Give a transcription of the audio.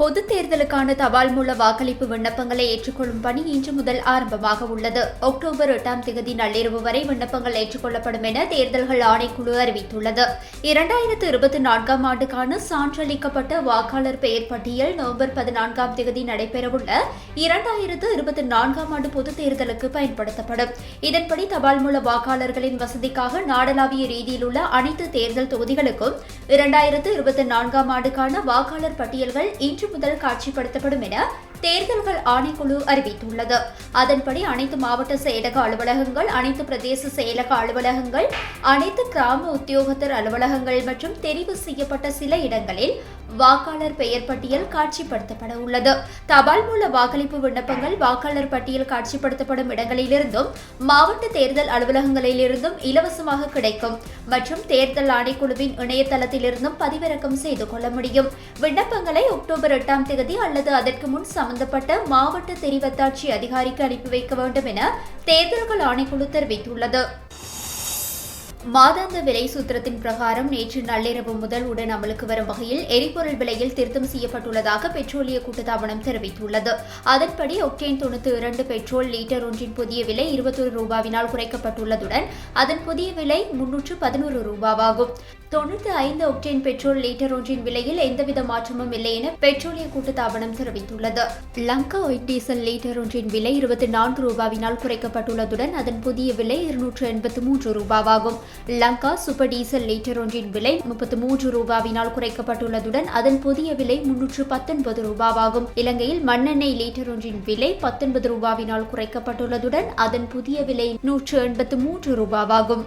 பொதுத் தேர்தலுக்கான தபால் மூல வாக்களிப்பு விண்ணப்பங்களை ஏற்றுக்கொள்ளும் பணி இன்று முதல் ஆரம்பமாக உள்ளது. அக்டோபர் எட்டாம் தேதி நள்ளிரவு வரை விண்ணப்பங்கள் ஏற்றுக்கொள்ளப்படும் என தேர்தல்கள் ஆணைக்குழு அறிவித்துள்ளது. இரண்டாயிரத்து இருபத்தி நான்காம் ஆண்டுக்கான சான்றளிக்கப்பட்ட வாக்காளர் பெயர் பட்டியல் நவம்பர் பதினான்காம் தேதி நடைபெறவுள்ள இரண்டாயிரத்து இருபத்தி நான்காம் ஆண்டு பொது தேர்தலுக்கு பயன்படுத்தப்படும். இதன்படி தபால் மூல வாக்காளர்களின் வசதிக்காக நாடளாவிய ரீதியில் உள்ள அனைத்து தேர்தல் தொகுதிகளுக்கும் இரண்டாயிரத்து இருபத்தி நான்காம் ஆண்டுக்கான வாக்காளர் பட்டியல்கள் இன்று முதல் காட்சிப்படுத்தப்படும் என தேர்தல்கள் ஆணைக்குழு அறிவித்துள்ளது. அதன்படி அனைத்து மாவட்ட செயலக அலுவலகங்கள் அனைத்து பிரதேச செயலக அலுவலகங்கள் அனைத்து கிராம உத்தியோகத்தர் அலுவலகங்கள் மற்றும் தெரிவு செய்யப்பட்ட சில இடங்களில் வாக்காளர் பெயர் பட்டியல் காட்சிப்படுத்தப்பட உள்ளது தபால் மூல வாக்களிப்பு விண்ணப்பங்கள் வாக்காளர் பட்டியல் காட்சிப்படுத்தப்படும் இடங்களிலிருந்தும் மாவட்ட தேர்தல் அலுவலகங்களிலிருந்தும் இலவசமாக கிடைக்கும் மற்றும் தேர்தல் ஆணைக்குழுவின் இணையதளத்திலிருந்தும் பதிவிறக்கம் செய்து கொள்ள முடியும். விண்ணப்பங்களை அக்டோபர் எட்டாம் தேதி அல்லது அதற்கு முன் சம்பந்தப்பட்ட மாவட்ட தெரிவத்தாட்சி அதிகாரிக்கு அனுப்பி வைக்க வேண்டும் என தேர்தல்கள் ஆணைக்குழு தெரிவித்துள்ளது. மாதாந்த விலை சூத்திரத்தின் பிரகாரம் நேற்று நள்ளிரவு முதல் உடன் அமலுக்கு வரும் வகையில் எரிபொருள் விலையில் திருத்தம் செய்யப்பட்டுள்ளதாக பெட்ரோலிய கூட்டுத்தாபனம் தெரிவித்துள்ளது. அதன்படி ஒக்டேன் தொண்ணூத்தி இரண்டு பெட்ரோல் லீட்டர் ஒன்றின் புதிய விலை இருபத்தொரு ரூபாவினால் குறைக்கப்பட்டுள்ளதுடன் அதன் புதிய விலை முன்னூற்று பதினோரு ரூபாவாகும். தொண்ணூற்றி ஐந்து ஒக்டேன் பெட்ரோல் லீட்டர் ஒன்றின் விலையில் எந்தவித மாற்றமும் இல்லை என பெட்ரோலிய கூட்டுத்தாபனம் தெரிவித்துள்ளது. லங்கா ஒயிட் டீசல் லீட்டர் ஒன்றின் விலை இருபத்தி நான்கு ரூபாவினால் குறைக்கப்பட்டுள்ளதுடன் அதன் புதிய விலை இருநூற்று எண்பத்து மூன்று ரூபாவாகும். லங்கா சூப்பர் டீசல் லீட்டர் ஒன்றின் விலை முப்பத்து மூன்று ரூபாவினால் குறைக்கப்பட்டுள்ளதுடன் அதன் புதிய விலை முன்னூற்று பத்தொன்பது ரூபாவாகும். இலங்கையில் மண்ணெண்ணெய் லீட்டர் ஒன்றின் விலை பத்தொன்பது ரூபாவினால் குறைக்கப்பட்டுள்ளதுடன் அதன் புதிய விலை நூற்று எண்பத்து மூன்று ரூபாவாகும்.